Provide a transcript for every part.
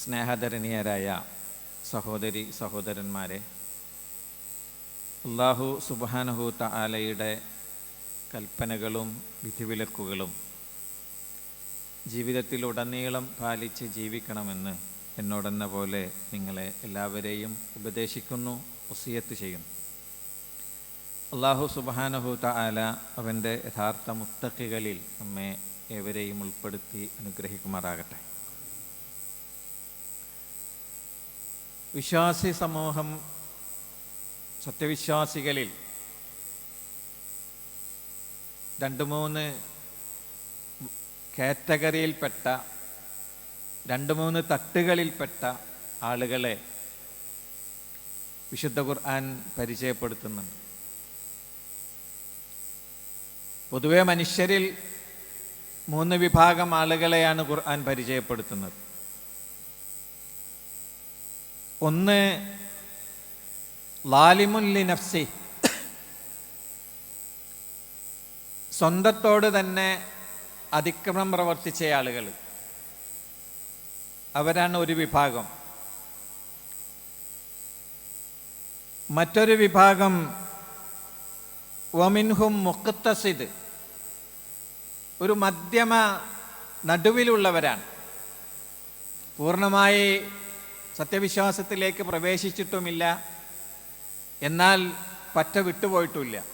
സ്നേഹധരണീയരായ സഹോദരി സഹോദരന്മാരെ അള്ളാഹു സുബാനഹു തആലയുടെ കൽപ്പനകളും വിധിവിലക്കുകളും ജീവിതത്തിലുടനീളം പാലിച്ച് ജീവിക്കണമെന്ന് എന്നോടെന്ന പോലെ നിങ്ങളെ എല്ലാവരെയും ഉപദേശിക്കുന്നു ഒസിയത്ത് ചെയ്യുന്നു. അള്ളാഹു സുബാനഹു തആല അവന്റെ യഥാർത്ഥ മുത്തക്കികളിൽ നമ്മെ ഏവരെയും ഉൾപ്പെടുത്തി അനുഗ്രഹിക്കുമാറാകട്ടെ. വിശ്വാസി സമൂഹം സത്യവിശ്വാസികളിൽ രണ്ട് മൂന്ന് കാറ്റഗറിയിൽപ്പെട്ട രണ്ട് മൂന്ന് തട്ടുകളിൽപ്പെട്ട ആളുകളെ വിശുദ്ധ ഖുർആൻ പരിചയപ്പെടുത്തുന്നുണ്ട്. പൊതുവെ മനുഷ്യരിൽ മൂന്ന് വിഭാഗം ആളുകളെയാണ് ഖുർആൻ പരിചയപ്പെടുത്തുന്നത്. ഒന്ന് ലാലിമുല്ലി നഫ്സി. സ്വന്തത്തോട് തന്നെ അതിക്രമം പ്രവർത്തിച്ച ആളുകൾ. അവരാണ് ഒരു വിഭാഗം. മറ്റൊരു വിഭാഗം വമിൻഹും മുക്കത്തസിദ് ഒരു മധ്യമ നടുവിലുള്ളവരാണ്. പൂർണമായി സത്യവിശ്വാസത്തിലേക്ക് പ്രവേശിച്ചിട്ടുമില്ല. എന്നാൽ പറ്റ വിട്ടുപോയിട്ടുമില്ല.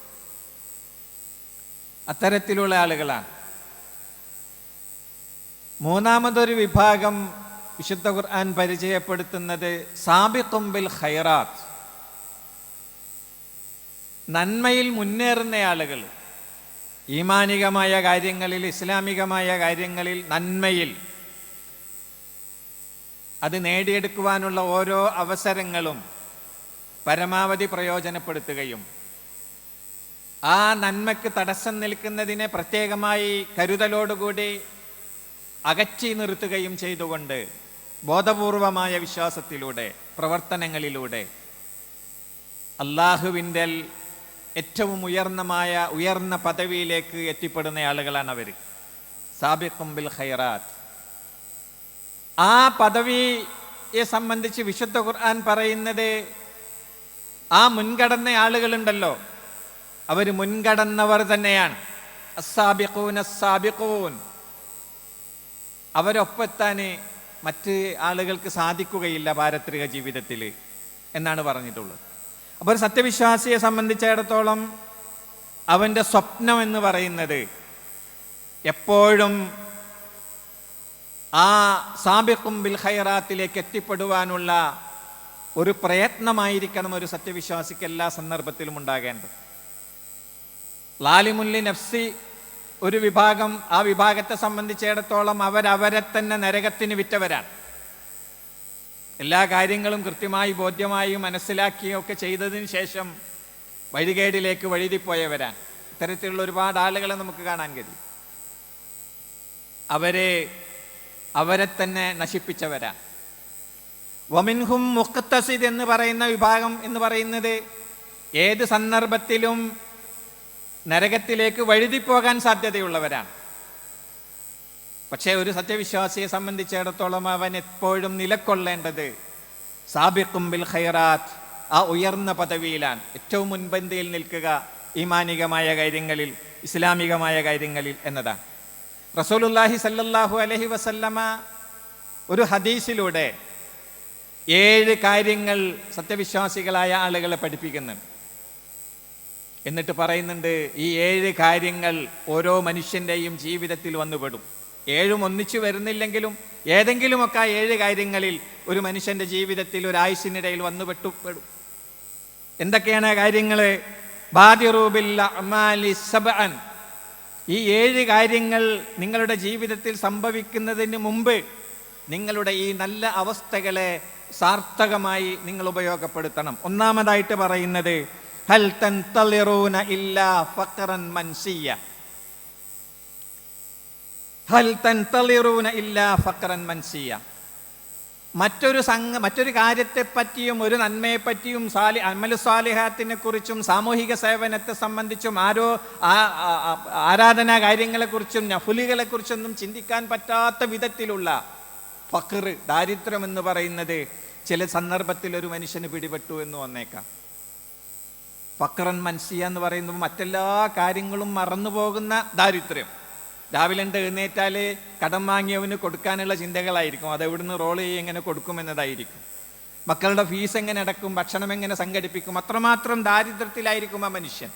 അത്തരത്തിലുള്ള ആളുകളാണ്. മൂന്നാമതൊരു വിഭാഗം വിശുദ്ധ ഖുർആൻ പരിചയപ്പെടുത്തുന്നത് സാബിത്തുംബിൽ ഖൈറാത്ത്. നന്മയിൽ മുന്നേറുന്ന ആളുകൾ. ഈമാനികമായ കാര്യങ്ങളിൽ ഇസ്ലാമികമായ കാര്യങ്ങളിൽ നന്മയിൽ അത് നേടിയെടുക്കുവാനുള്ള ഓരോ അവസരങ്ങളും പരമാവധി പ്രയോജനപ്പെടുത്തുകയും ആ നന്മയ്ക്ക് തടസ്സം നിൽക്കുന്നതിനെ പ്രത്യേകമായി കരുതലോടുകൂടി അകറ്റി നിർത്തുകയും ചെയ്തുകൊണ്ട് ബോധപൂർവമായ വിശ്വാസത്തിലൂടെ പ്രവർത്തനങ്ങളിലൂടെ അള്ളാഹുവിന്റെ ഏറ്റവും ഉയർന്നമായ ഉയർന്ന പദവിയിലേക്ക് എത്തിപ്പെടുന്ന ആളുകളാണ് അവർ സാബിഖുംബിൽ ഖൈറാത്ത്. ആ പദവിയെ സംബന്ധിച്ച് വിശുദ്ധ ഖുർആൻ പറയുന്നത് ആ മുൻകടന്ന ആളുകളുണ്ടല്ലോ. അവർ മുൻകടന്നവർ തന്നെയാണ്. അസാബിഖൂൻ അസാബിഖൂൻ അവരൊപ്പെത്താൻ മറ്റ് ആളുകൾക്ക് സാധിക്കുകയില്ല പാരത്രിക ജീവിതത്തിൽ എന്നാണ് പറഞ്ഞിട്ടുള്ളത്. അപ്പോൾ ഒരു സത്യവിശ്വാസിയെ സംബന്ധിച്ചിടത്തോളം അവന്റെ സ്വപ്നം എന്ന് പറയുന്നത് എപ്പോഴും ആ സാബിഖും ബിൽ ഖൈറാത്തിലേക്ക് എത്തിപ്പെടുവാനുള്ള ഒരു പ്രയത്നമായിരിക്കണം ഒരു സത്യവിശ്വാസിക്ക് എല്ലാ സന്ദർഭത്തിലും ഉണ്ടാകേണ്ടത്. ലാലിമുല്ലി നഫ്സി ഒരു വിഭാഗം ആ വിഭാഗത്തെ സംബന്ധിച്ചിടത്തോളം അവരവരെ തന്നെ നരകത്തിന് വിറ്റവരാണ്. എല്ലാ കാര്യങ്ങളും കൃത്യമായി ബോധ്യമായി മനസ്സിലാക്കിയും ഒക്കെ ചെയ്തതിന് ശേഷം വഴികേടിലേക്ക് വഴുതിപ്പോയവരാണ്. ഇത്തരത്തിലുള്ള ഒരുപാട് ആളുകളെ നമുക്ക് കാണാൻ കഴിയും. അവരെ അവരെ തന്നെ നശിപ്പിച്ചവരാ. വമിൻഹും മുഖത്തസിദ് എന്ന് പറയുന്ന വിഭാഗം എന്ന് പറയുന്നത് ഏത് സന്ദർഭത്തിലും നരകത്തിലേക്ക് വഴുതിപ്പോകാൻ സാധ്യതയുള്ളവരാണ് പക്ഷേ ഒരു സത്യവിശ്വാസിയെ സംബന്ധിച്ചിടത്തോളം അവൻ എപ്പോഴും നിലക്കൊള്ളേണ്ടത് സാബിഖും ബിൽ ഖൈറാത്ത് ആ ഉയർന്ന പദവിയിലാണ്. ഏറ്റവും മുൻപന്തിയിൽ നിൽക്കുക ഈമാനികമായ കാര്യങ്ങളിൽ ഇസ്ലാമികമായ കാര്യങ്ങളിൽ എന്നതാണ്. റസൂലുല്ലാഹി സല്ലല്ലാഹു അലഹി വസല്ലമ ഒരു ഹദീസിലൂടെ ഏഴ് കാര്യങ്ങൾ സത്യവിശ്വാസികളായ ആളുകളെ പഠിപ്പിക്കുന്നുണ്ട് എന്നിട്ട് പറയുന്നുണ്ട് ഈ ഏഴ് കാര്യങ്ങൾ ഓരോ മനുഷ്യന്റെയും ജീവിതത്തിൽ വന്നുപെടും. ഏഴും ഒന്നിച്ചു വരുന്നില്ലെങ്കിലും ഏതെങ്കിലുമൊക്കെ ആ ഏഴ് കാര്യങ്ങളിൽ ഒരു മനുഷ്യന്റെ ജീവിതത്തിൽ ഒരു ആയുസിനിടയിൽ വന്നു പെട്ടു പെടും. എന്തൊക്കെയാണ് കാര്യങ്ങൾ ഈ ഏഴ് കാര്യങ്ങൾ നിങ്ങളുടെ ജീവിതത്തിൽ സംഭവിക്കുന്നതിന് മുമ്പ് നിങ്ങളുടെ ഈ നല്ല അവസ്ഥകളെ സാർത്ഥകമായി നിങ്ങൾ ഉപയോഗപ്പെടുത്തണം. ഒന്നാമതായിട്ട് പറയുന്നത് ഹൽ തൻ തളിറൂന ഇല്ലാ ഫഖറൻ മൻസിയ ഹൽ തൻ തളിറൂന ഇല്ലാ ഫഖറൻ മൻസിയ മറ്റൊരു സംഘ മറ്റൊരു കാര്യത്തെപ്പറ്റിയും ഒരു നന്മയെപ്പറ്റിയും സാലി അമലു സാലിഹാത്തിനെ കുറിച്ചും സാമൂഹിക സേവനത്തെ സംബന്ധിച്ചും ആരോ ആരാധനാ കാര്യങ്ങളെക്കുറിച്ചും നഫുലികളെക്കുറിച്ചൊന്നും ചിന്തിക്കാൻ പറ്റാത്ത വിധത്തിലുള്ള ഫക്കർ ദാരിദ്ര്യം എന്ന് പറയുന്നത് ചില സന്ദർഭത്തിൽ ഒരു മനുഷ്യന് പിടിപെട്ടു എന്ന് വന്നേക്കാം. ഫക്കറൻ മൻസിയ എന്ന് പറയുന്നത് മറ്റെല്ലാ കാര്യങ്ങളും മറന്നു പോകുന്ന ദാരിദ്ര്യം. രാവിലെ ഉണ്ട് എഴുന്നേറ്റാൽ കടം വാങ്ങിയവന് കൊടുക്കാനുള്ള ചിന്തകളായിരിക്കും. അത് എവിടുന്ന് റോൾ ചെയ്യും എങ്ങനെ കൊടുക്കുമെന്നതായിരിക്കും. മക്കളുടെ ഫീസ് എങ്ങനെ അടക്കും ഭക്ഷണം എങ്ങനെ സംഘടിപ്പിക്കും അത്രമാത്രം ദാരിദ്ര്യത്തിലായിരിക്കും ആ മനുഷ്യൻ.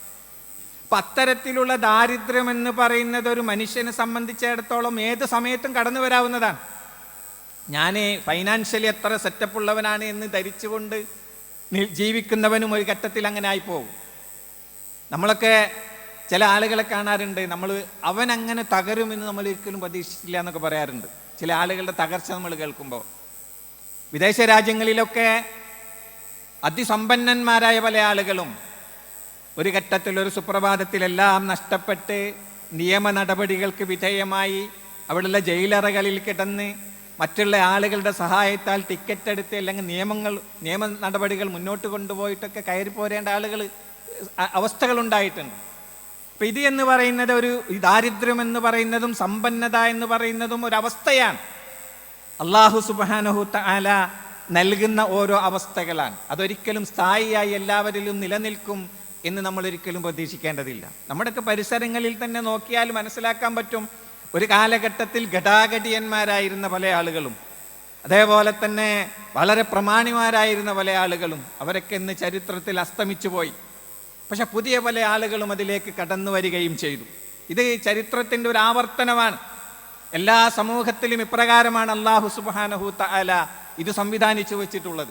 അപ്പം അത്തരത്തിലുള്ള ദാരിദ്ര്യം എന്ന് പറയുന്നത് ഒരു മനുഷ്യനെ സംബന്ധിച്ചിടത്തോളം ഏത് സമയത്തും കടന്നു വരാവുന്നതാണ്. ഞാൻ ഫൈനാൻഷ്യലി എത്ര സെറ്റപ്പ് ഉള്ളവനാണ് എന്ന് ധരിച്ചുകൊണ്ട് ജീവിക്കുന്നവനും ഒരു ഘട്ടത്തിൽ അങ്ങനെ ആയിപ്പോകും നമ്മളൊക്കെ ചില ആളുകളെ കാണാറുണ്ട്. നമ്മൾ അവൻ അങ്ങനെ തകരുമെന്ന് നമ്മൾ ഒരിക്കലും പ്രതീക്ഷിച്ചില്ല എന്നൊക്കെ പറയാറുണ്ട്. ചില ആളുകളുടെ തകർച്ച നമ്മൾ കേൾക്കുമ്പോൾ. വിദേശ രാജ്യങ്ങളിലൊക്കെ അതിസമ്പന്നന്മാരായ പല ആളുകളും ഒരു ഘട്ടത്തിൽ ഒരു സുപ്രഭാതത്തിലെല്ലാം നഷ്ടപ്പെട്ട് നിയമ നടപടികൾക്ക് വിധേയമായി അവിടെയുള്ള ജയിലറകളിൽ കിടന്ന് മറ്റുള്ള ആളുകളുടെ സഹായത്താൽ ടിക്കറ്റ് എടുത്ത് അല്ലെങ്കിൽ നിയമങ്ങൾ നിയമ നടപടികൾ മുന്നോട്ട് കൊണ്ടുപോയിട്ടൊക്കെ കയറി പോരേണ്ട ആളുകൾ അവസ്ഥകൾ ഉണ്ടായിട്ടുണ്ട് അപ്പൊ ഇത് എന്ന് പറയുന്നത് ഒരു ദാരിദ്ര്യം എന്ന് പറയുന്നതും സമ്പന്നത എന്ന് പറയുന്നതും ഒരു അവസ്ഥയാണ്. അള്ളാഹു സുബാനഹു താല നൽകുന്ന ഓരോ അവസ്ഥകളാണ്. അതൊരിക്കലും സ്ഥായിയായി എല്ലാവരിലും നിലനിൽക്കും എന്ന് നമ്മൾ ഒരിക്കലും പ്രതീക്ഷിക്കേണ്ടതില്ല. നമ്മുടെയൊക്കെ പരിസരങ്ങളിൽ തന്നെ നോക്കിയാൽ മനസ്സിലാക്കാൻ പറ്റും ഒരു കാലഘട്ടത്തിൽ ഘടാഘടിയന്മാരായിരുന്ന പല ആളുകളും അതേപോലെ തന്നെ വളരെ പ്രമാണിമാരായിരുന്ന പല ആളുകളും അവരൊക്കെ ഇന്ന് ചരിത്രത്തിൽ അസ്തമിച്ചു പോയി പക്ഷെ പുതിയ പല ആളുകളും അതിലേക്ക് കടന്നു വരികയും ചെയ്തു. ഇത് ചരിത്രത്തിന്റെ ഒരു ആവർത്തനമാണ്. എല്ലാ സമൂഹത്തിലും ഇപ്രകാരമാണ് അള്ളാഹു സുബാനഹു തആല ഇത് സംവിധാനിച്ചു വെച്ചിട്ടുള്ളത്.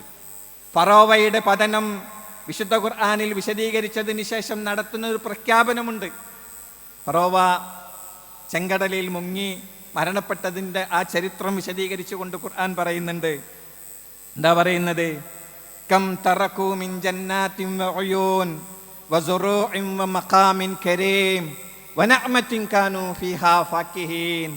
ഫറോവയുടെ പതനം വിശുദ്ധ ഖുർആാനിൽ വിശദീകരിച്ചതിന് ശേഷം നടത്തുന്ന ഒരു പ്രഖ്യാപനമുണ്ട്. ഫറോവ ചെങ്കടലിൽ മുങ്ങി മരണപ്പെട്ടതിന്റെ ആ ചരിത്രം വിശദീകരിച്ചുകൊണ്ട് ഖുർആൻ പറയുന്നുണ്ട്. എന്താ പറയുന്നത്? കം തറക്കൂ മിൻ ജന്നാത്തിൻ വഉയൂൻ വസുറൂഇൻ വമഖാമിൻ കരീം വനഅമത്തിൻ കാനൂ ഫീഹാ ഫാക്കിഹീൻ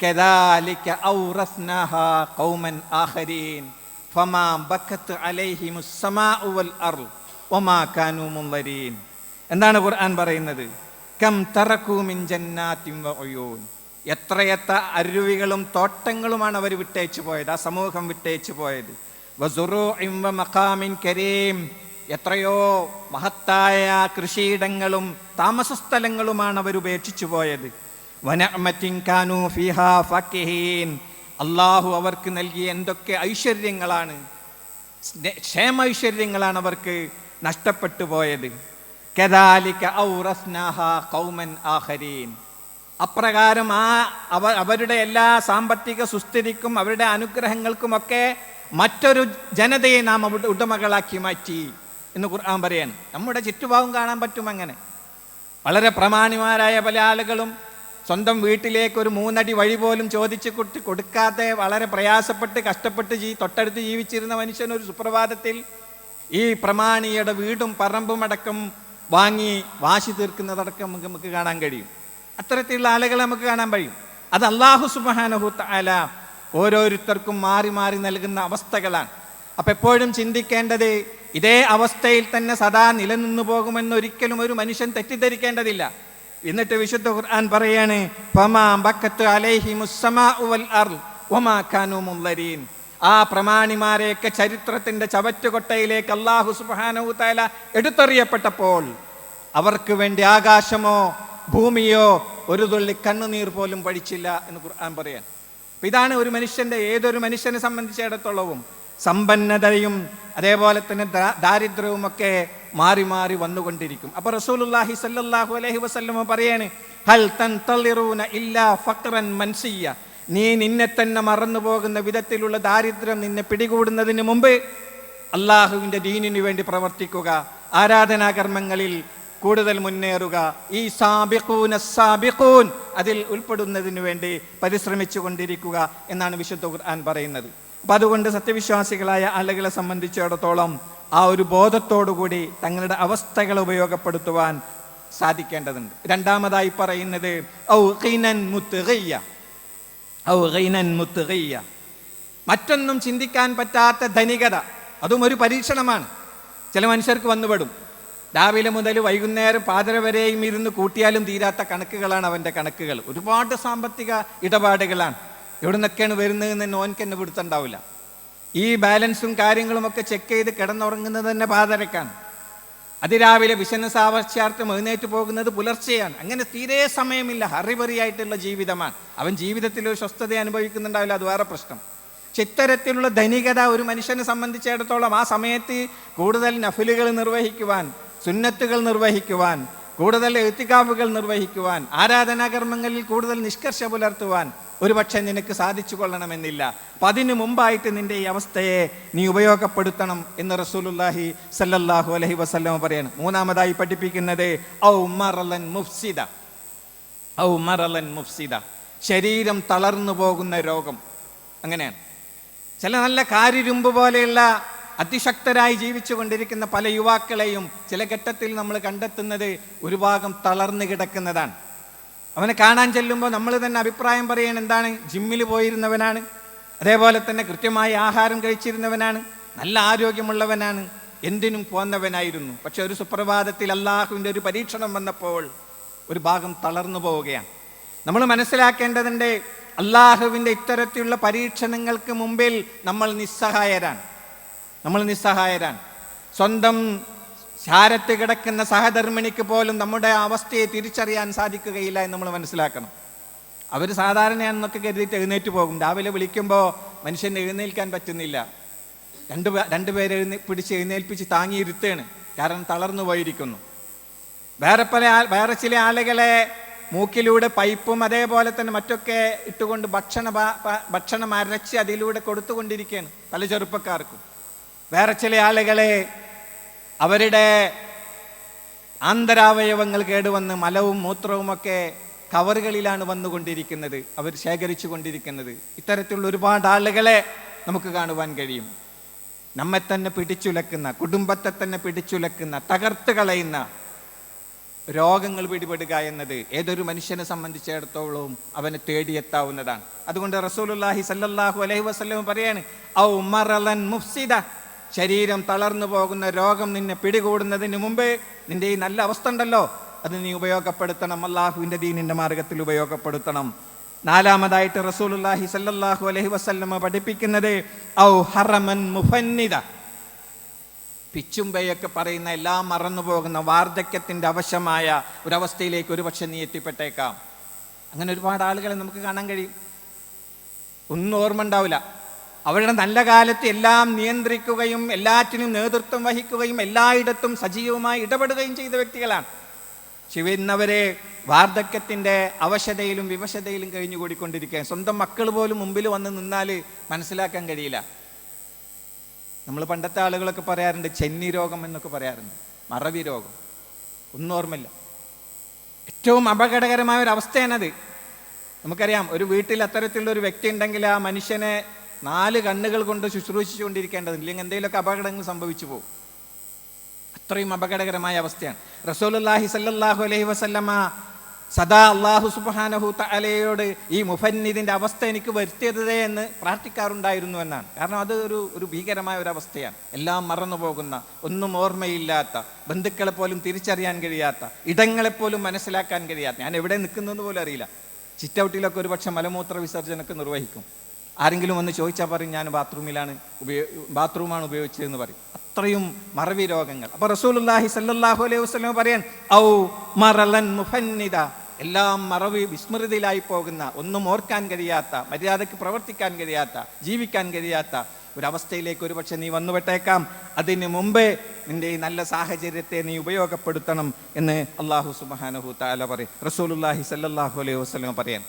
كذلك أورثناها قوما آخرين فما بكت عليهم السماء والأرض وما كانوا منظرين എന്താണ് ഖുർആൻ പറയുന്നത് കം തറക്കൂ മിൻ ജന്നാത്തിൻ വഉയൂൻ എത്രയെത്ര അരുവികളും തോട്ടങ്ങളുമാണ് അവർ വിട്ടേച്ചു പോയത് ആ സമൂഹം വിട്ടേച്ചു പോയത് വസുറൂഇൻ വമഖാമിൻ കരീം എത്രയോ മഹത്തായ കൃഷിയിടങ്ങളും താമസ സ്ഥലങ്ങളുമാണ് അവർ ഉപേക്ഷിച്ചു പോയത്. അള്ളാഹു അവർക്ക് നൽകിയ എന്തൊക്കെ ഐശ്വര്യങ്ങളാണ്. ക്ഷേമ ക്ഷേമൈശ്വര്യങ്ങളാണ് അവർക്ക് നഷ്ടപ്പെട്ടു പോയത്. കദാലിക ഔറസ്നാഹ അപ്രകാരം ആ അവ അവരുടെ എല്ലാ സാമ്പത്തിക സുസ്ഥിതിക്കും അവരുടെ അനുഗ്രഹങ്ങൾക്കുമൊക്കെ മറ്റൊരു ജനതയെ നാം ഉടമകളാക്കി മാറ്റി. എന്ന് ഖുർആൻ പറയാണ് നമ്മുടെ ചുറ്റുഭാഗം കാണാൻ പറ്റും അങ്ങനെ. വളരെ പ്രമാണിമാരായ പല ആളുകളും സ്വന്തം വീട്ടിലേക്ക് ഒരു മൂന്നടി വഴി പോലും ചോദിച്ചു കൊട്ട് കൊടുക്കാതെ വളരെ പ്രയാസപ്പെട്ട് കഷ്ടപ്പെട്ട് ജീ തൊട്ടടുത്ത് ജീവിച്ചിരുന്ന മനുഷ്യൻ ഒരു സുപ്രഭാതത്തിൽ ഈ പ്രമാണിയുടെ വീടും പറമ്പും അടക്കം വാങ്ങി വാശി തീർക്കുന്നതടക്കം നമുക്ക് നമുക്ക് കാണാൻ കഴിയും. അത്തരത്തിലുള്ള ആളുകളെ നമുക്ക് കാണാൻ കഴിയും. അത് അള്ളാഹു സുബാനഹു താല ഓരോരുത്തർക്കും മാറി മാറി നൽകുന്ന അവസ്ഥകളാണ്. അപ്പോൾ എപ്പോഴും ചിന്തിക്കേണ്ടത് ഇതേ അവസ്ഥയിൽ തന്നെ സദാ നിലനിന്നു പോകുമെന്ന് ഒരിക്കലും ഒരു മനുഷ്യൻ തെറ്റിദ്ധരിക്കേണ്ടതില്ല. എന്നിട്ട് വിശുദ്ധ ഖുർആൻ പറയാണ് ആ പ്രമാണിമാരെയൊക്കെ ചരിത്രത്തിന്റെ ചവറ്റുകൊട്ടയിലേക്ക് അള്ളാഹു സുബ്ഹാനഹു തആല എടുത്തെറിയപ്പെട്ടപ്പോൾ അവർക്ക് വേണ്ടി ആകാശമോ ഭൂമിയോ ഒരു തുള്ളി കണ്ണുനീർ പോലും പഴിച്ചില്ല എന്ന് ഖുർആൻ പറയാൻ. ഇതാണ് ഒരു മനുഷ്യന്റെ ഏതൊരു മനുഷ്യനെ സംബന്ധിച്ചിടത്തോളവും സമ്പന്നതയും അതേപോലെ തന്നെ ദാരിദ്ര്യവും ഒക്കെ മാറി മാറി വന്നുകൊണ്ടിരിക്കും. അപ്പൊ റസൂലുള്ളാഹി സല്ലല്ലാഹു അലൈഹി വസല്ലമ പറയാണ് ഹൽ തൻതളിറൂന ഇല്ലാ നീ നിന്നെ തന്നെ മറന്നു പോകുന്ന വിധത്തിലുള്ള ദാരിദ്ര്യം നിന്നെ പിടികൂടുന്നതിന് മുമ്പ് അള്ളാഹുവിന്റെ ദീനിനു വേണ്ടി പ്രവർത്തിക്കുക ആരാധനാകർമ്മങ്ങളിൽ കൂടുതൽ മുന്നേറുക. ഈ സാബിഖൂൻ സാബിഖൂൻ അതിൽ ഉൾപ്പെടുന്നതിന് വേണ്ടി പരിശ്രമിച്ചു കൊണ്ടിരിക്കുക എന്നാണ് വിശുദ്ധ ഖുർആൻ പറയുന്നത്. അപ്പം അതുകൊണ്ട് സത്യവിശ്വാസികളായ ആളുകളെ സംബന്ധിച്ചിടത്തോളം ആ ഒരു ബോധത്തോടുകൂടി തങ്ങളുടെ അവസ്ഥകൾ ഉപയോഗപ്പെടുത്തുവാൻ സാധിക്കേണ്ടതുണ്ട്. രണ്ടാമതായി പറയുന്നത് മറ്റൊന്നും ചിന്തിക്കാൻ പറ്റാത്ത ധനികത. അതും ഒരു പരീക്ഷണമാണ്. ചില മനുഷ്യർക്ക് വന്നുപെടും. രാവിലെ മുതൽ വൈകുന്നേരം പാതിര വരെയും ഇരുന്ന് കൂട്ടിയാലും തീരാത്ത കണക്കുകളാണ് അവന്റെ കണക്കുകൾ. ഒരുപാട് സാമ്പത്തിക ഇടപാടുകളാണ്. എവിടെ നിന്നൊക്കെയാണ് വരുന്നതെന്ന് തന്നെ ഓൻക്ക് എന്നെ പിടുത്തുണ്ടാവില്ല. ഈ ബാലൻസും കാര്യങ്ങളും ഒക്കെ ചെക്ക് ചെയ്ത് കിടന്നുറങ്ങുന്നത് തന്നെ പാതരക്കാണ്. അതിരാവിലെ ബിസിനസ് ആവശ്യാർത്ഥം എഴുന്നേറ്റ് പോകുന്നത് പുലർച്ചെയാണ്. അങ്ങനെ തീരെ സമയമില്ല. ഹറിബറിയായിട്ടുള്ള ജീവിതമാണ്. അവൻ ജീവിതത്തിൽ ഒരു സ്വസ്ഥത അനുഭവിക്കുന്നുണ്ടാവില്ല. അത് വേറെ പ്രശ്നം. പക്ഷെ ഇത്തരത്തിലുള്ള ധനികത ഒരു മനുഷ്യനെ സംബന്ധിച്ചിടത്തോളം ആ സമയത്ത് കൂടുതൽ നഫലുകൾ നിർവഹിക്കുവാൻ സുന്നത്തുകൾ നിർവഹിക്കുവാൻ കൂടുതൽ എത്തിക്കാവുകൾ നിർവഹിക്കുവാൻ ആരാധനാകർമ്മങ്ങളിൽ കൂടുതൽ നിഷ്കർഷ പുലർത്തുവാൻ ഒരുപക്ഷെ നിനക്ക് സാധിച്ചു കൊള്ളണമെന്നില്ല. അപ്പം അതിനു മുമ്പായിട്ട് നിന്റെ ഈ അവസ്ഥയെ നീ ഉപയോഗപ്പെടുത്തണം എന്ന് റസൂലുല്ലാഹി സല്ലല്ലാഹു അലഹി വസല്ലം പറയാണ്. മൂന്നാമതായി പഠിപ്പിക്കുന്നത് ഔ മറലൻ മുഫ്സിദ. ഔ മറലൻ മുഫ്സിദ. ശരീരം തളർന്നു പോകുന്ന രോഗം. അങ്ങനെയാണ്. ചില നല്ല കാരിരുമ്പ് പോലെയുള്ള അതിശക്തരായി ജീവിച്ചു കൊണ്ടിരിക്കുന്ന പല യുവാക്കളെയും ചില ഘട്ടത്തിൽ നമ്മൾ കണ്ടെത്തുന്നത് ഒരു ഭാഗം തളർന്നു കിടക്കുന്നതാണ്. അവനെ കാണാൻ ചെല്ലുമ്പോൾ നമ്മൾ തന്നെ അഭിപ്രായം പറയണം എന്താണ്? ജിമ്മിൽ പോയിരുന്നവനാണ്. അതേപോലെ തന്നെ കൃത്യമായി ആഹാരം കഴിച്ചിരുന്നവനാണ്. നല്ല ആരോഗ്യമുള്ളവനാണ്. എന്തിനും പോന്നവനായിരുന്നു. പക്ഷെ ഒരു സുപ്രഭാതത്തിൽ അള്ളാഹുവിന്റെ ഒരു പരീക്ഷണം വന്നപ്പോൾ ഒരു ഭാഗം തളർന്നു പോവുകയാണ്. നമ്മൾ മനസ്സിലാക്കേണ്ടതുണ്ട് അള്ളാഹുവിന്റെ ഇത്തരത്തിലുള്ള പരീക്ഷണങ്ങൾക്ക് മുമ്പിൽ നമ്മൾ നിസ്സഹായരാണ്. നമ്മൾ നിസ്സഹായരാണ്. സ്വന്തം ശാരത്ത് കിടക്കുന്ന സഹധർമ്മിണിക്ക് പോലും നമ്മുടെ അവസ്ഥയെ തിരിച്ചറിയാൻ സാധിക്കുകയില്ല എന്ന് നമ്മൾ മനസ്സിലാക്കണം. അവർ സാധാരണയാണെന്നൊക്കെ കരുതിയിട്ട് എഴുന്നേറ്റ് പോകും. രാവിലെ വിളിക്കുമ്പോൾ മനുഷ്യന് എഴുന്നേൽക്കാൻ പറ്റുന്നില്ല. രണ്ട് രണ്ടുപേരെ എഴുന്നേ പിടിച്ച് എഴുന്നേൽപ്പിച്ച് താങ്ങിയിരുത്തേണ് കാരണം തളർന്നു പോയിരിക്കുന്നു. വേറെ പല വേറെ ചില ആളുകളെ മൂക്കിലൂടെ പൈപ്പും അതേപോലെ തന്നെ മറ്റൊക്കെ ഇട്ടുകൊണ്ട് ഭക്ഷണ ഭക്ഷണം അരച്ച് അതിലൂടെ കൊടുത്തുകൊണ്ടിരിക്കുകയാണ് പല ചെറുപ്പക്കാർക്കും. വേറെ ചില ആളുകളെ അവരുടെ ആന്തരാവയവങ്ങൾ കേടുവന്ന് മലവും മൂത്രവും ഒക്കെ കവറുകളിലാണ് വന്നുകൊണ്ടിരിക്കുന്നത്. അവർ ശേഖരിച്ചു കൊണ്ടിരിക്കുന്നത് ഇത്തരത്തിലുള്ള ഒരുപാട് ആളുകളെ നമുക്ക് കാണുവാൻ കഴിയും. നമ്മെ തന്നെ പിടിച്ചുലക്കുന്ന കുടുംബത്തെ തന്നെ പിടിച്ചുലക്കുന്ന തകർത്ത് കളയുന്ന രോഗങ്ങൾ പിടിപെടുക എന്നത് ഏതൊരു മനുഷ്യനെ സംബന്ധിച്ചിടത്തോളവും അവനെ തേടിയെത്താവുന്നതാണ്. അതുകൊണ്ട് റസൂലുല്ലാഹി സല്ലാഹു അലൈഹി വസ്ലം പറയാണ് ഔ മറലൻ മുഫ്സിദ ശരീരം തളർന്നു പോകുന്ന രോഗം നിന്നെ പിടികൂടുന്നതിന് മുമ്പേ നിന്റെ ഈ നല്ല അവസ്ഥ ഉണ്ടല്ലോ. അത് നീ ഉപയോഗപ്പെടുത്തണം. അള്ളാഹുവിന്റെ ദീനിന്റെ മാർഗത്തിൽ ഉപയോഗപ്പെടുത്തണം. നാലാമതായിട്ട് റസൂലുള്ളാഹി സല്ലല്ലാഹു അലൈഹി വസല്ലമ പഠിപ്പിക്കുന്നത് ഔ ഹറമൻ മുഫന്നിദ. പിച്ചുമ്പയൊക്കെ പറയുന്ന എല്ലാം മറന്നു പോകുന്ന വാർദ്ധക്യത്തിന്റെ അവശമായ ഒരവസ്ഥയിലേക്ക് ഒരുപക്ഷെ നീ എത്തിപ്പെട്ടേക്കാം. അങ്ങനെ ഒരുപാട് ആളുകളെ നമുക്ക് കാണാൻ കഴിയും. ഒന്നും ഓർമ്മ ഉണ്ടാവില്ല. അവരുടെ നല്ല കാലത്ത് എല്ലാം നിയന്ത്രിക്കുകയും എല്ലാറ്റിനും നേതൃത്വം വഹിക്കുകയും എല്ലായിടത്തും സജീവമായി ഇടപെടുകയും ചെയ്ത വ്യക്തികളാണ്. ശിവന്നവരെ വാർദ്ധക്യത്തിന്റെ അവശതയിലും വിവശതയിലും കഴിഞ്ഞുകൂടിക്കൊണ്ടിരിക്കുകയാണ് സ്വന്തം മക്കൾ പോലും മുമ്പിൽ വന്ന് നിന്നാൽ മനസ്സിലാക്കാൻ കഴിയില്ല. നമ്മൾ പണ്ടത്തെ ആളുകളൊക്കെ പറയാറുണ്ട് ചെന്നി രോഗം എന്നൊക്കെ പറയാറുണ്ട്. മറവി രോഗം. ഒന്നും ഓർമ്മയില്ല. ഏറ്റവും അപകടകരമായ ഒരു അവസ്ഥയാണത്. നമുക്കറിയാം ഒരു വീട്ടിൽ അത്തരത്തിലുള്ള ഒരു വ്യക്തി ഉണ്ടെങ്കിൽ ആ മനുഷ്യനെ നാല് കണ്ണുകൾ കൊണ്ട് ശുശ്രൂഷിച്ചുകൊണ്ടിരിക്കേണ്ടത് ഇല്ലെങ്കിൽ എന്തെങ്കിലുമൊക്കെ അപകടങ്ങൾ സംഭവിച്ചു പോകും. അത്രയും അപകടകരമായ അവസ്ഥയാണ്. റസൂലുള്ളാഹി സല്ലാഹു അലൈഹി വസല്ലമ സദാ അള്ളാഹു സുബാനഹു തലയോട് ഈ മുഫന്നിദിന്റെ അവസ്ഥ എനിക്ക് വരുത്തരുതേ എന്ന് പ്രാർത്ഥിക്കാറുണ്ടായിരുന്നു എന്നാണ്. കാരണം അത് ഒരു ഒരു ഭീകരമായ ഒരു അവസ്ഥയാണ്. എല്ലാം മറന്നു പോകുന്ന ഒന്നും ഓർമ്മയില്ലാത്ത ബന്ധുക്കളെ പോലും തിരിച്ചറിയാൻ കഴിയാത്ത ഇടങ്ങളെപ്പോലും മനസ്സിലാക്കാൻ കഴിയാത്ത ഞാൻ എവിടെ നിൽക്കുന്നതെന്ന് പോലും അറിയില്ല. ചിറ്റൗട്ടിലൊക്കെ ഒരുപക്ഷെ മലമൂത്ര വിസർജനമൊക്കെ നിർവഹിക്കും. ആരെങ്കിലും വന്ന് ചോദിച്ചാൽ പറയും ഞാൻ ബാത്റൂമിലാണ് ഉപയോഗ ബാത്റൂമാണ് ഉപയോഗിച്ചതെന്ന് പറയും. അത്രയും മറവി രോഗങ്ങൾ. അപ്പോൾ റസൂലുള്ളാഹി സല്ലാഹു അലൈഹി വസല്ലം പറയാൻ ഔ മറലൻ മുഫന്നിത എല്ലാം മറവി വിസ്മൃതിയിലായി പോകുന്ന ഒന്നും ഓർക്കാൻ കഴിയാത്ത മര്യാദയ്ക്ക് പ്രവർത്തിക്കാൻ കഴിയാത്ത ജീവിക്കാൻ കഴിയാത്ത ഒരവസ്ഥയിലേക്ക് ഒരുപക്ഷെ നീ വന്നുവിട്ടേക്കാം അതിന് മുമ്പേ നിന്റെ ഈ നല്ല സാഹചര്യത്തെ നീ ഉപയോഗപ്പെടുത്തണം എന്ന് അള്ളാഹു സുബാനഹു താല പറയും. റസൂലുള്ളാഹി സല്ലാഹു അലൈഹി വസല്ലം പറയാൻ.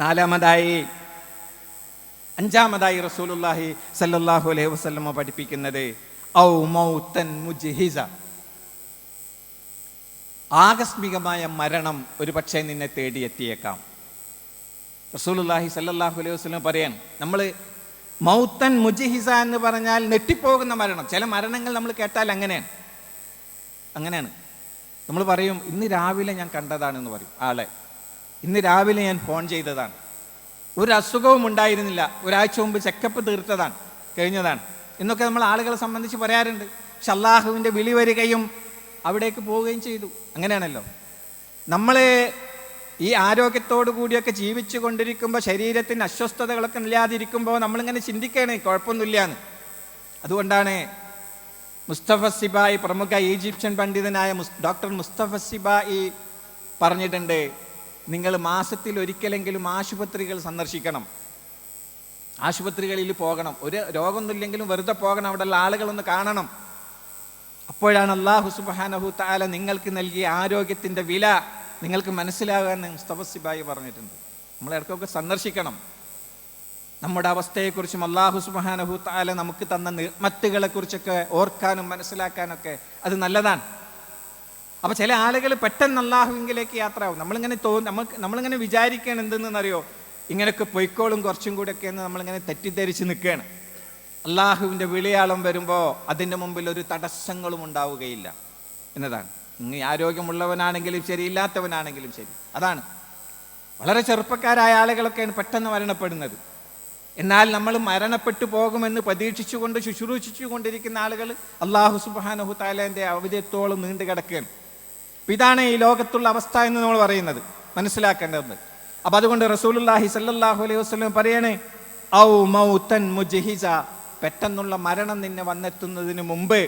നാലാമതായി അഞ്ചാമതായി റസൂലുല്ലാഹി സല്ലല്ലാഹു അലൈഹി വസല്ലമ പഠിപ്പിക്കുന്നത് ഔ മൗതൻ മുജ്ഹിസ. ആകസ്മികമായ മരണം ഒരു പക്ഷേ നിന്നെ തേടിയെത്തിയേക്കാം. റസൂലുല്ലാഹി സല്ലല്ലാഹു അലൈഹി വസല്ലം പറയാൻ നമ്മൾ മൗത്തൻ മുജിഹിസ എന്ന് പറഞ്ഞാൽ നെട്ടിപ്പോകുന്ന മരണം. ചില മരണങ്ങൾ നമ്മൾ കേട്ടാൽ അങ്ങനെയാണ്. അങ്ങനെയാണ്. നമ്മൾ പറയും ഇന്ന് രാവിലെ ഞാൻ കണ്ടതാണെന്ന് പറയും ആളെ. ഇന്ന് രാവിലെ ഞാൻ ഫോൺ ചെയ്തതാണ്. ഒരു അസുഖവും ഉണ്ടായിരുന്നില്ല. ഒരാഴ്ച മുമ്പ് ചെക്കപ്പ് തീർത്തതാണ് കഴിഞ്ഞതാണ്. എന്നൊക്കെ നമ്മൾ ആളുകളെ സംബന്ധിച്ച് പറയാറുണ്ട്. പക്ഷെ അള്ളാഹുവിന്റെ വിളി വരികയും അവിടേക്ക് പോവുകയും ചെയ്തു. അങ്ങനെയാണല്ലോ. നമ്മൾ ഈ ആരോഗ്യത്തോടു കൂടിയൊക്കെ ജീവിച്ചു കൊണ്ടിരിക്കുമ്പോൾ ശരീരത്തിന് അസ്വസ്ഥതകളൊക്കെ ഇല്ലാതിരിക്കുമ്പോൾ നമ്മളിങ്ങനെ ചിന്തിക്കുകയാണ് കുഴപ്പമൊന്നുമില്ലാന്ന്. അതുകൊണ്ടാണ് മുസ്തഫ സിബായി പ്രമുഖ ഈജിപ്ഷ്യൻ പണ്ഡിതനായ ഡോക്ടർ മുസ്തഫ സിബായി പറഞ്ഞിട്ടുണ്ട് നിങ്ങൾ മാസത്തിൽ ഒരിക്കലെങ്കിലും ആശുപത്രികൾ സന്ദർശിക്കണം. ആശുപത്രികളിൽ പോകണം. ഒരു രോഗമൊന്നുമില്ലെങ്കിലും വെറുതെ പോകണം. അവിടെയുള്ള ആളുകളൊന്ന് കാണണം. അപ്പോഴാണ് അള്ളാഹു സുബാനഹു താല നിങ്ങൾക്ക് നൽകിയ ആരോഗ്യത്തിന്റെ വില നിങ്ങൾക്ക് മനസ്സിലാകാൻ മുസ്തഫ സിബായി പറഞ്ഞിട്ടുണ്ട്. നമ്മൾ ഇടയ്ക്കൊക്കെ സന്ദർശിക്കണം. നമ്മുടെ അവസ്ഥയെക്കുറിച്ചും അള്ളാഹു സുബാനഹു താല നമുക്ക് തന്ന നിർമ്മത്തുകളെ കുറിച്ചൊക്കെ ഓർക്കാനും മനസ്സിലാക്കാനൊക്കെ അത് നല്ലതാണ്. അപ്പൊ ചില ആളുകൾ പെട്ടെന്ന് അള്ളാഹുവിങ്കിലേക്ക് യാത്രയാവും. നമ്മളിങ്ങനെ തോന്നും നമുക്ക് നമ്മളിങ്ങനെ വിചാരിക്കുകയാണ് എന്തെന്നറിയോ? ഇങ്ങനെയൊക്കെ പൊയ്ക്കോളും കുറച്ചും കൂടെ ഒക്കെ എന്ന് നമ്മളിങ്ങനെ തെറ്റിദ്ധരിച്ച് നിൽക്കുകയാണ്. അള്ളാഹുവിന്റെ വിളിയാളം വരുമ്പോൾ അതിന്റെ മുമ്പിൽ ഒരു തടസ്സങ്ങളും ഉണ്ടാവുകയില്ല എന്നതാണ്. ഇനി ആരോഗ്യമുള്ളവനാണെങ്കിലും ശരി ഇല്ലാത്തവനാണെങ്കിലും ശരി. അതാണ്. വളരെ ചെറുപ്പക്കാരായ ആളുകളൊക്കെയാണ് പെട്ടെന്ന് മരണപ്പെടുന്നത്. എന്നാൽ നമ്മൾ മരണപ്പെട്ടു പോകുമെന്ന് പ്രതീക്ഷിച്ചുകൊണ്ട് ശുശ്രൂഷിച്ചു കൊണ്ടിരിക്കുന്ന ആളുകൾ അള്ളാഹു സുബാനഹു താലേന്റെ അവധിയത്തോളം നീണ്ടു കിടക്കുകയാണ് അപ്പൊ ഇതാണ് ഈ ലോകത്തുള്ള അവസ്ഥ എന്ന് നമ്മൾ പറയുന്നത് മനസ്സിലാക്കേണ്ടത്. അപ്പൊ അതുകൊണ്ട് റസൂലുല്ലാഹി സല്ലാഹു അലൈഹി വസ്ലം പറയണേ ഔ മൗതൻ മുജ്ഹിസ പെട്ടെന്നുള്ള മരണം നിന്നെ വന്നെത്തുന്നതിന് മുമ്പ്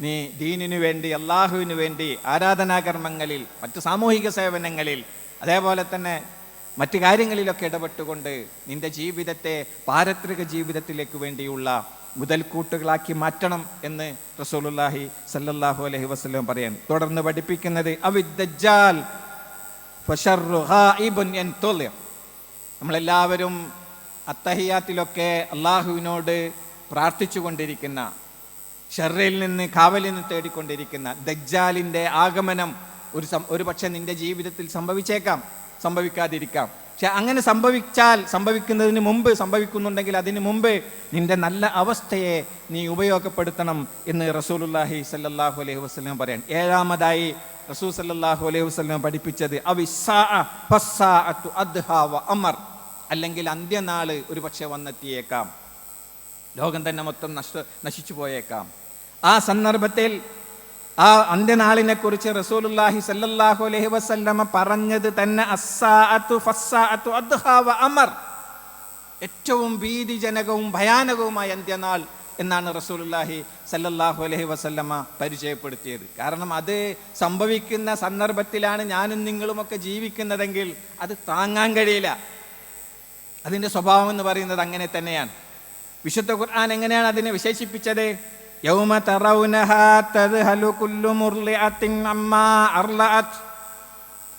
നീ ദീനിനു വേണ്ടി അള്ളാഹുവിന് വേണ്ടി ആരാധനാകർമ്മങ്ങളിൽ മറ്റ് സാമൂഹിക സേവനങ്ങളിൽ അതേപോലെ തന്നെ മറ്റു കാര്യങ്ങളിലൊക്കെ ഇടപെട്ടുകൊണ്ട് നിന്റെ ജീവിതത്തെ പാരത്രിക ജീവിതത്തിലേക്ക് വേണ്ടിയുള്ള മുതൽക്കൂട്ടുകളാക്കി മാറ്റണം എന്ന് റസൂലുല്ലാഹി സല്ലല്ലാഹു അലൈഹി വസല്ലം പറയാൻ തുടർന്ന് പഠിപ്പിക്കുന്നത്. നമ്മളെല്ലാവരും അത്തഹിയാത്തിലൊക്കെ അള്ളാഹുവിനോട് പ്രാർത്ഥിച്ചു കൊണ്ടിരിക്കുന്ന ഷെറിൽ നിന്ന് കാവലിൽ നിന്ന് തേടിക്കൊണ്ടിരിക്കുന്ന ദജ്ജാലിന്റെ ആഗമനം ഒരു ഒരു പക്ഷേ നിന്റെ ജീവിതത്തിൽ സംഭവിച്ചേക്കാം സംഭവിക്കാതിരിക്കാം പക്ഷെ അങ്ങനെ സംഭവിച്ചാൽ സംഭവിക്കുന്നതിന് മുമ്പ് സംഭവിക്കുന്നുണ്ടെങ്കിൽ അതിന് മുമ്പ് നിന്റെ നല്ല അവസ്ഥയെ നീ ഉപയോഗപ്പെടുത്തണം എന്ന് റസൂലുല്ലാഹി സല്ലാഹു അലൈഹി വസ്ലം പറയാൻ ഏഴാമതായി റസൂൽ സല്ലാഹു അലൈഹി വസ്ലം പഠിപ്പിച്ചത് അമർ. അല്ലെങ്കിൽ അന്ത്യനാൾ ഒരു പക്ഷെ വന്നെത്തിയേക്കാം. ലോകം തന്നെ മൊത്തം നഷ്ട നശിച്ചു പോയേക്കാം. ആ സന്ദർഭത്തിൽ ആ അന്ത്യനാളിനെ കുറിച്ച് റസൂലുല്ലാഹി സല്ലല്ലാഹു അലൈഹി വസല്ലമ പറഞ്ഞത് തന്നെ അമർ. ഏറ്റവും ഭീതിജനകവും ഭയാനകവുമായ അന്ത്യനാൾ എന്നാണ് റസൂലുല്ലാഹി സല്ലല്ലാഹു അലൈഹി വസല്ലമ പരിചയപ്പെടുത്തിയത്. കാരണം അത് സംഭവിക്കുന്ന സന്ദർഭത്തിലാണ് ഞാനും നിങ്ങളുമൊക്കെ ജീവിക്കുന്നതെങ്കിൽ അത് താങ്ങാൻ കഴിയില്ല. അതിന്റെ സ്വഭാവം എന്ന് പറയുന്നത് അങ്ങനെ തന്നെയാണ്. വിശുദ്ധ ഖുർആൻ എങ്ങനെയാണ് അതിനെ വിശേഷിപ്പിച്ചത്? യൗമ തറൗനഹാ തദ്ഹലു കുല്ലു മുർളിഅത്തിൻ അമ്മാ അർലഅത്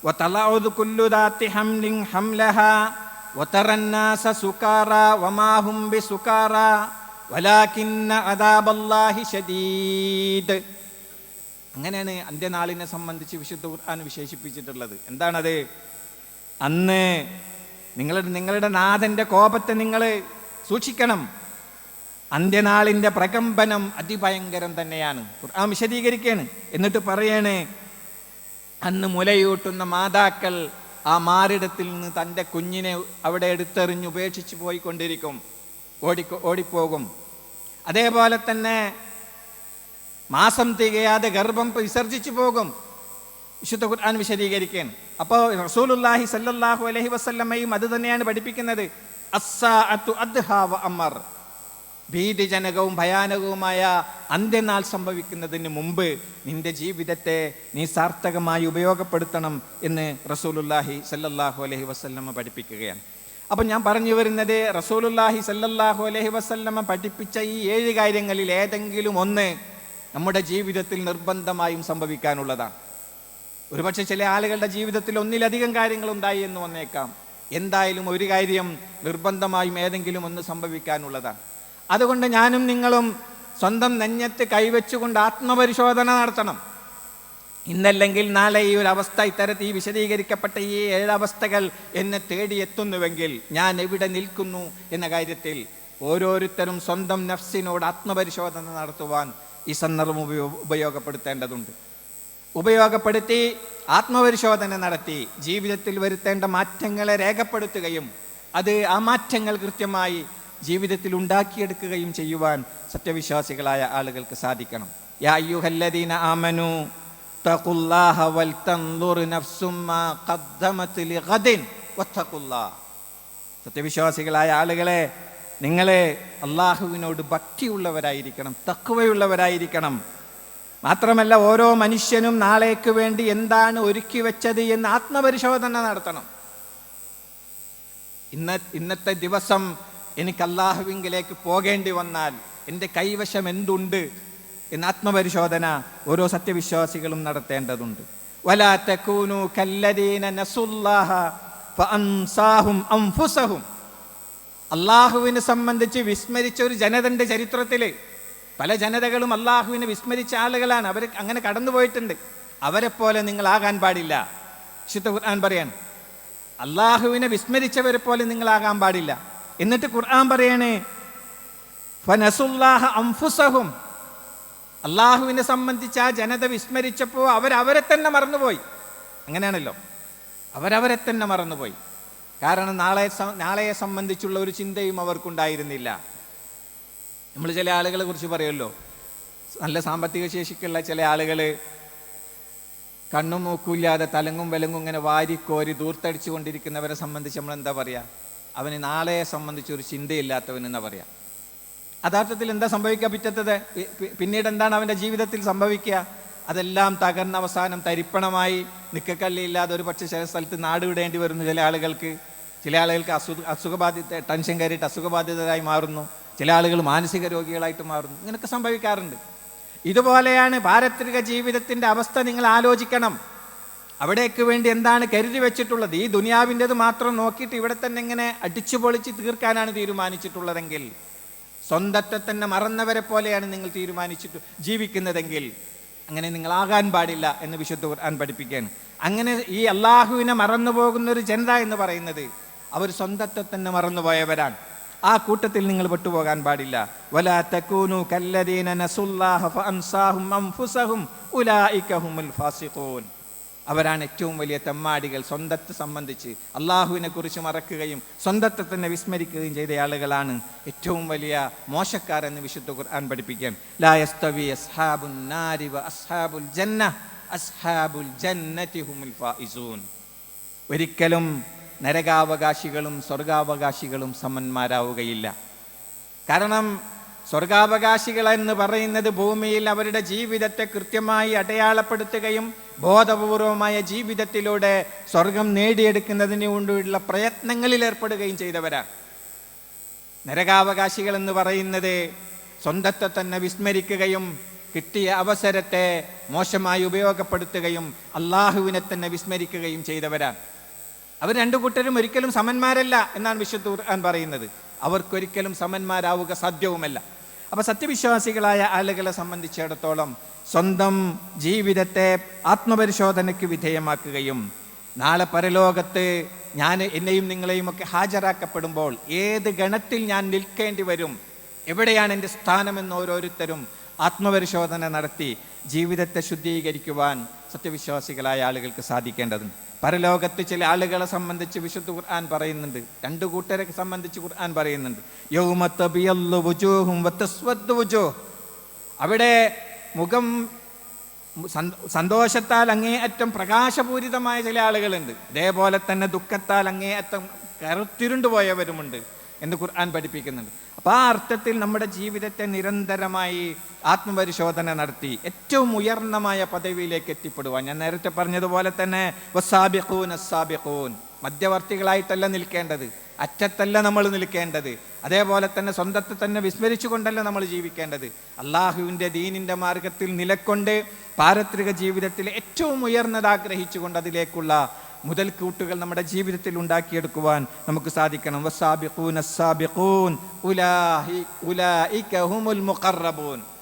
وتلعذ كل ذات حمل حملها وترى الناس سكارى وما هم بسكارى ولكن عذاب الله شديد അങ്ങനെയാണ് അന്ത്യനാളിനെ സംബന്ധിച്ച് വിശുദ്ധ ഖുർആൻ വിശേഷിപ്പിച്ചിട്ടുള്ളത് എന്താണത് അന്ന് നിങ്ങളുടെ നിങ്ങളുടെ നാഥന്റെ കോപത്തെ നിങ്ങൾ സൂക്ഷിക്കണം അന്ത്യനാളിന്റെ പ്രകമ്പനം അതിഭയങ്കരം തന്നെയാണ്. ഖുർആൻ വിശദീകരിക്കുകയാണ്. എന്നിട്ട് പറയണേ അന്ന് മുലയൂട്ടുന്ന മാതാക്കൾ ആ മാറിടത്തിൽ നിന്ന് തന്റെ കുഞ്ഞിനെ അവിടെ എടുത്തെറിഞ്ഞ് ഉപേക്ഷിച്ച് പോയിക്കൊണ്ടിരിക്കും. ഓടി ഓടിപ്പോകും. അതേപോലെ തന്നെ മാസം തികയാതെ ഗർഭം വിസർജിച്ചു പോകും. വിശുദ്ധ ഖുർആൻ വിശദീകരിക്കാൻ അപ്പോൾ റസൂലുല്ലാഹി സല്ലാഹു അലഹി വസ്ല്ലമ്മയും അത് തന്നെയാണ് പഠിപ്പിക്കുന്നത്. വ അമർ. ഭീതിജനകവും ഭയാനകവുമായ അന്ത്യനാൾ സംഭവിക്കുന്നതിന് മുമ്പ് നിന്റെ ജീവിതത്തെ നീ സാർത്ഥകമായി ഉപയോഗപ്പെടുത്തണം എന്ന് റസൂലുല്ലാഹി സല്ലല്ലാഹു അലഹി വസല്ലമ പഠിപ്പിക്കുകയാണ്. അപ്പം ഞാൻ പറഞ്ഞു വരുന്നത് റസൂലുല്ലാഹി സല്ലല്ലാഹു അലഹി വസല്ലമ പഠിപ്പിച്ച ഈ ഏഴ് കാര്യങ്ങളിൽ ഏതെങ്കിലും ഒന്ന് നമ്മുടെ ജീവിതത്തിൽ നിർബന്ധമായും സംഭവിക്കാനുള്ളതാണ്. ഒരുപക്ഷെ ചില ആളുകളുടെ ജീവിതത്തിൽ ഒന്നിലധികം കാര്യങ്ങൾ ഉണ്ടായി എന്ന് വന്നേക്കാം. എന്തായാലും ഒരു കാര്യം നിർബന്ധമായും ഏതെങ്കിലും ഒന്ന് സംഭവിക്കാനുള്ളതാണ്. അതുകൊണ്ട് ഞാനും നിങ്ങളും സ്വന്തം നെഞ്ഞത്ത് കൈവച്ചുകൊണ്ട് ആത്മപരിശോധന നടത്തണം. ഇന്നല്ലെങ്കിൽ നാളെ ഈ ഒരു അവസ്ഥ ഇത്തരത്തിൽ ഈ വിശദീകരിക്കപ്പെട്ട ഈ ഏഴവസ്ഥകൾ എന്നെ തേടിയെത്തുന്നുവെങ്കിൽ ഞാൻ എവിടെ നിൽക്കുന്നു എന്ന കാര്യത്തിൽ ഓരോരുത്തരും സ്വന്തം നഫ്സിനോട് ആത്മപരിശോധന നടത്തുവാൻ ഈ സന്ദർഭം ഉപയോ ഉപയോഗപ്പെടുത്തേണ്ടതുണ്ട്. ഉപയോഗപ്പെടുത്തി ആത്മപരിശോധന നടത്തി ജീവിതത്തിൽ വരുത്തേണ്ട മാറ്റങ്ങളെ രേഖപ്പെടുത്തുകയും അത് ആ മാറ്റങ്ങൾ കൃത്യമായി ജീവിതത്തിൽ ഉണ്ടാക്കിയെടുക്കുകയും ചെയ്യുവാൻ സത്യവിശ്വാസികളായ ആളുകൾക്ക് സാധിക്കണം. യാ ആമനു തഖുല്ലാഹ സത്യവിശ്വാസികളായ ആളുകളെ നിങ്ങളെ അള്ളാഹുവിനോട് ഭക്തിയുള്ളവരായിരിക്കണം തക്കുവയുള്ളവരായിരിക്കണം മാത്രമല്ല ഓരോ മനുഷ്യനും നാളേക്ക് വേണ്ടി എന്താണ് ഒരുക്കി വെച്ചത് എന്ന് ആത്മപരിശോധന നടത്തണം. ഇന്ന ഇന്നത്തെ ദിവസം എനിക്ക് അള്ളാഹുവിങ്കിലേക്ക് പോകേണ്ടി വന്നാൽ എന്റെ കൈവശം എന്തുണ്ട് എന്ന ആത്മപരിശോധന ഓരോ സത്യവിശ്വാസികളും നടത്തേണ്ടതുണ്ട്. അള്ളാഹുവിനെ സംബന്ധിച്ച് വിസ്മരിച്ച ഒരു ജനതന്റെ ചരിത്രത്തിൽ പല ജനതകളും അള്ളാഹുവിനെ വിസ്മരിച്ച ആളുകളാണ്. അവർ അങ്ങനെ കടന്നുപോയിട്ടുണ്ട് അവരെ പോലെ നിങ്ങൾ ആകാൻ പാടില്ല. വിശുദ്ധ ഖുർആൻ പറയാൻ അള്ളാഹുവിനെ വിസ്മരിച്ചവരെ പോലെ നിങ്ങളാകാൻ പാടില്ല. എന്നിട്ട് ഖുർആൻ പറയണേ ഫനസുല്ലാഹ അംഫുസഹും. അള്ളാഹുവിനെ സംബന്ധിച്ച് ആ ജനത വിസ്മരിച്ചപ്പോൾ അവരവരെ തന്നെ മറന്നുപോയി. അങ്ങനെയാണല്ലോ. അവരവരെ തന്നെ മറന്നുപോയി. കാരണം നാളെ നാളെയെ സംബന്ധിച്ചുള്ള ഒരു ചിന്തയും അവർക്കുണ്ടായിരുന്നില്ല. നമ്മൾ ചില ആളുകളെ കുറിച്ച് പറയുമല്ലോ. നല്ല സാമ്പത്തിക ശേഷിക്കുള്ള ചില ആളുകൾ കണ്ണും മൂക്കുമില്ലാതെ തലങ്ങും വിലങ്ങും ഇങ്ങനെ വാരിക്കോരി ദൂർത്തടിച്ചു കൊണ്ടിരിക്കുന്നവരെ സംബന്ധിച്ച് നമ്മൾ എന്താ പറയുക അവന് നാളെയെ സംബന്ധിച്ച് ഒരു ചിന്തയില്ലാത്തവൻ എന്നാ പറയാ. യഥാർത്ഥത്തിൽ എന്താ സംഭവിക്കാൻ പറ്റത്തത്? പിന്നീട് എന്താണ് അവന്റെ ജീവിതത്തിൽ സംഭവിക്കുക അതെല്ലാം തകർന്ന അവസാനം തരിപ്പണമായി നിക്കക്കല്ലില്ലാതെ ഒരു പക്ഷേ ചില സ്ഥലത്ത് നാട് വിടേണ്ടി വരുന്നു ചില ആളുകൾക്ക്. ചില ആളുകൾക്ക് അസു അസുഖബാധിത ടെൻഷൻ കയറിയിട്ട് അസുഖബാധിതരായി മാറുന്നു. ചില ആളുകൾ മാനസിക രോഗികളായിട്ട് മാറുന്നു. ഇങ്ങനെയൊക്കെ സംഭവിക്കാറുണ്ട്. ഇതുപോലെയാണ് പാരത്രിക ജീവിതത്തിന്റെ അവസ്ഥ നിങ്ങൾ ആലോചിക്കണം. അവിടേക്ക് വേണ്ടി എന്താണ് കരുതി വെച്ചിട്ടുള്ളത്? ഈ ദുനിയാവിന്റെത് മാത്രം നോക്കിയിട്ട് ഇവിടെ തന്നെ ഇങ്ങനെ അടിച്ചു പൊളിച്ച് തീർക്കാനാണ് തീരുമാനിച്ചിട്ടുള്ളതെങ്കിൽ സ്വന്തത്തെ തന്നെ മറന്നവരെ പോലെയാണ് നിങ്ങൾ തീരുമാനിച്ചിട്ട് ജീവിക്കുന്നതെങ്കിൽ അങ്ങനെ നിങ്ങളാകാൻ പാടില്ല എന്ന് വിശുദ്ധ ഖുർആൻ പഠിപ്പിക്കുകയാണ് അങ്ങനെ ഈ അള്ളാഹുവിനെ മറന്നു പോകുന്ന ഒരു ജനത എന്ന് പറയുന്നത് അവർ സ്വന്തത്തെ തന്നെ മറന്നുപോയവരാണ്. ആ കൂട്ടത്തിൽ നിങ്ങൾ പെട്ടുപോകാൻ പാടില്ല. വലാ തകൂനു കല്ലദീന ഫാസിഖൂൻ. അവരാണ് ഏറ്റവും വലിയ തെമ്മാടികൾ. സ്വന്തത്തെ സംബന്ധിച്ച് അള്ളാഹുവിനെ കുറിച്ച് മറക്കുകയും സ്വന്തത്തെ തന്നെ വിസ്മരിക്കുകയും ചെയ്ത ആളുകളാണ് ഏറ്റവും വലിയ മോശക്കാരെന്ന് വിശുദ്ധ ഖുർആൻ പഠിപ്പിക്കാൻ. ലായസ്തവി അസ്ഹാബുൽ അസ്ഹാബുൽ ജന്ന അസ്ഹാബുൽ ഫായിസൂൻ ഒരിക്കലും നരകാവകാശികളും സ്വർഗാവകാശികളും സമന്മാരാവുകയില്ല. കാരണം സ്വർഗാവകാശികൾ എന്ന് പറയുന്നത് ഭൂമിയിൽ അവരുടെ ജീവിതത്തെ കൃത്യമായി അടയാളപ്പെടുത്തുകയും ബോധപൂർവമായ ജീവിതത്തിലൂടെ സ്വർഗം നേടിയെടുക്കുന്നതിന് വേണ്ടിയുള്ള പ്രയത്നങ്ങളിൽ ഏർപ്പെടുകയും ചെയ്തവരാണ് നരകാവകാശികൾ എന്ന് പറയുന്നത് സ്വന്തത്തെ തന്നെ വിസ്മരിക്കുകയും കിട്ടിയ അവസരത്തെ മോശമായി ഉപയോഗപ്പെടുത്തുകയും അള്ളാഹുവിനെ തന്നെ വിസ്മരിക്കുകയും ചെയ്തവരാണ് അവർ രണ്ടു കൂട്ടരും ഒരിക്കലും സമന്മാരല്ല എന്നാണ് വിശുദ്ധ ഖുർആൻ പറയുന്നത്. അവർക്കൊരിക്കലും സമന്മാരാവുക സാധ്യവുമല്ല. അപ്പൊ സത്യവിശ്വാസികളായ ആളുകളെ സംബന്ധിച്ചിടത്തോളം സ്വന്തം ജീവിതത്തെ ആത്മപരിശോധനയ്ക്ക് വിധേയമാക്കുകയും നാളെ പരലോകത്ത് ഞാൻ എന്നെയും നിങ്ങളെയും ഒക്കെ ഹാജരാക്കപ്പെടുമ്പോൾ ഏത് ഗണത്തിൽ ഞാൻ നിൽക്കേണ്ടി വരും? എവിടെയാണ് എന്റെ സ്ഥാനമെന്ന് ഓരോരുത്തരും ആത്മപരിശോധന നടത്തി ജീവിതത്തെ ശുദ്ധീകരിക്കുവാൻ സത്യവിശ്വാസികളായ ആളുകൾക്ക് സാധിക്കേണ്ടതുണ്ട്. പരലോകത്ത് ചില ആളുകളെ സംബന്ധിച്ച് വിശുദ്ധ ഖുർആൻ പറയുന്നുണ്ട്. രണ്ടു കൂട്ടരെ സംബന്ധിച്ച് ഖുർആൻ പറയുന്നുണ്ട്. അവിടെ മുഖം സന്ത- സന്തോഷത്താൽ അങ്ങേയറ്റം പ്രകാശപൂരിതമായ ചില ആളുകളുണ്ട്. ഇതേപോലെ തന്നെ ദുഃഖത്താൽ അങ്ങേയറ്റം കറുത്തിരുണ്ടു പോയവരുമുണ്ട് എന്ന് ഖുർആൻ പഠിപ്പിക്കുന്നുണ്ട്. അപ്പോൾ ആ അർത്ഥത്തിൽ നമ്മുടെ ജീവിതത്തെ നിരന്തരമായി ആത്മപരിശോധന നടത്തി ഏറ്റവും ഉയർന്നമായ പദവിയിലേക്ക് എത്തിപ്പെടുവാൻ. ഞാൻ നേരത്തെ പറഞ്ഞതുപോലെ തന്നെ വസാബിഖൂൻ അസാബിഖൂൻ മധ്യവർത്തികളായിട്ടല്ല നിൽക്കേണ്ടത് അറ്റത്തല്ല നമ്മൾ നിൽക്കേണ്ടത് അതേപോലെ തന്നെ സ്വന്തത്തെ തന്നെ വിസ്മരിച്ചുകൊണ്ടല്ല നമ്മൾ ജീവിക്കേണ്ടത്. അള്ളാഹുവിന്റെ ദീനിന്റെ മാർഗത്തിൽ നിലക്കൊണ്ട് പാരത്രിക ജീവിതത്തിൽ ഏറ്റവും ഉയർന്നത് ആഗ്രഹിച്ചുകൊണ്ട് അതിലേക്കുള്ള മുതൽക്കൂട്ടുകൾ നമ്മുടെ ജീവിതത്തിൽ ഉണ്ടാക്കിയെടുക്കുവാൻ നമുക്ക് സാധിക്കണം.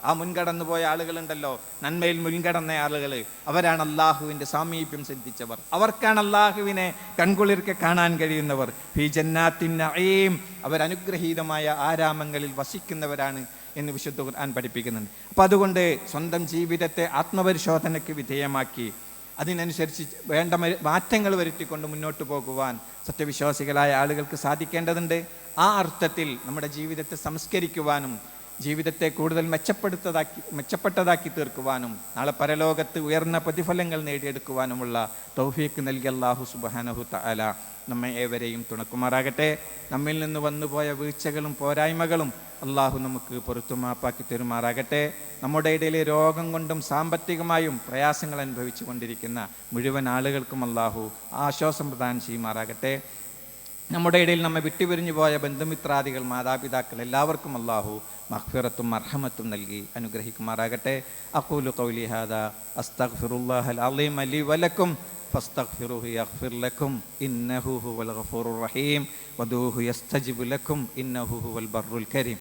ആ മുൻകടന്നു പോയ ആളുകളുണ്ടല്ലോ. നന്മയിൽ മുൻകടന്ന ആളുകൾ അവരാണ് അള്ളാഹുവിന്റെ സാമീപ്യം സിദ്ധിച്ചവർ. അവർക്കാണ് അള്ളാഹുവിനെ കൺകുളിർക്കെ കാണാൻ കഴിയുന്നവർ. ഫി ജന്നാത്തിൻ നഈം. അവർ അനുഗ്രഹീതമായ ആരാമങ്ങളിൽ വസിക്കുന്നവരാണ് എന്ന് വിശുദ്ധ ഖുർആൻ പഠിപ്പിക്കുന്നുണ്ട്. അപ്പം അതുകൊണ്ട് സ്വന്തം ജീവിതത്തെ ആത്മപരിശോധനയ്ക്ക് വിധേയമാക്കി അതിനനുസരിച്ച് വേണ്ട മാറ്റങ്ങൾ വരുത്തിക്കൊണ്ട് മുന്നോട്ട് പോകുവാൻ സത്യവിശ്വാസികളായ ആളുകൾക്ക് സാധിക്കേണ്ടതുണ്ട്. ആ അർത്ഥത്തിൽ നമ്മുടെ ജീവിതത്തെ സംസ്കരിക്കുവാനും ജീവിതത്തെ കൂടുതൽ മെച്ചപ്പെടുത്തതാക്കി മെച്ചപ്പെട്ടതാക്കി തീർക്കുവാനും നാളെ പരലോകത്ത് ഉയർന്ന പ്രതിഫലങ്ങൾ നേടിയെടുക്കുവാനുമുള്ള തൗഫീക്ക് നൽകി അള്ളാഹു സുബാനഹു തആല നമ്മെ ഏവരെയും തുണക്കുമാറാകട്ടെ. നമ്മിൽ നിന്ന് വന്നുപോയ വീഴ്ചകളും പോരായ്മകളും അള്ളാഹു നമുക്ക് പുറത്തു മാപ്പാക്കി തരുമാറാകട്ടെ. നമ്മുടെ ഇടയിലെ രോഗം കൊണ്ടും സാമ്പത്തികമായും പ്രയാസങ്ങൾ അനുഭവിച്ചു കൊണ്ടിരിക്കുന്ന മുഴുവൻ ആളുകൾക്കും അള്ളാഹു ആശ്വാസം പ്രദാനം ചെയ്യുമാറാകട്ടെ. നമ്മുടെ ഇടയിൽ നമ്മെ വിട്ടുപിരിഞ്ഞു പോയ ബന്ധുമിത്രാദികൾ മാതാപിതാക്കൾ എല്ലാവർക്കും അള്ളാഹു മഹ്ഫിറത്തും അർഹമത്തും നൽകി അനുഗ്രഹിക്കുമാറാകട്ടെ. അക്കൂലു കൗലിഹാദ ഹാദാ അസ്തഗ്ഫിറുല്ലാഹൽ അലീം അലി വലക്കും ഫസ്തഗ്ഫിറുഹു യഗ്ഫിർ ലക്കും ഇന്നഹു ഹുവൽ ഗഫൂറുർ റഹീം വദൂഹു യസ്തജിബു ലക്കും ഇന്നഹു ഹുവൽ ബർറുൽ കരീം.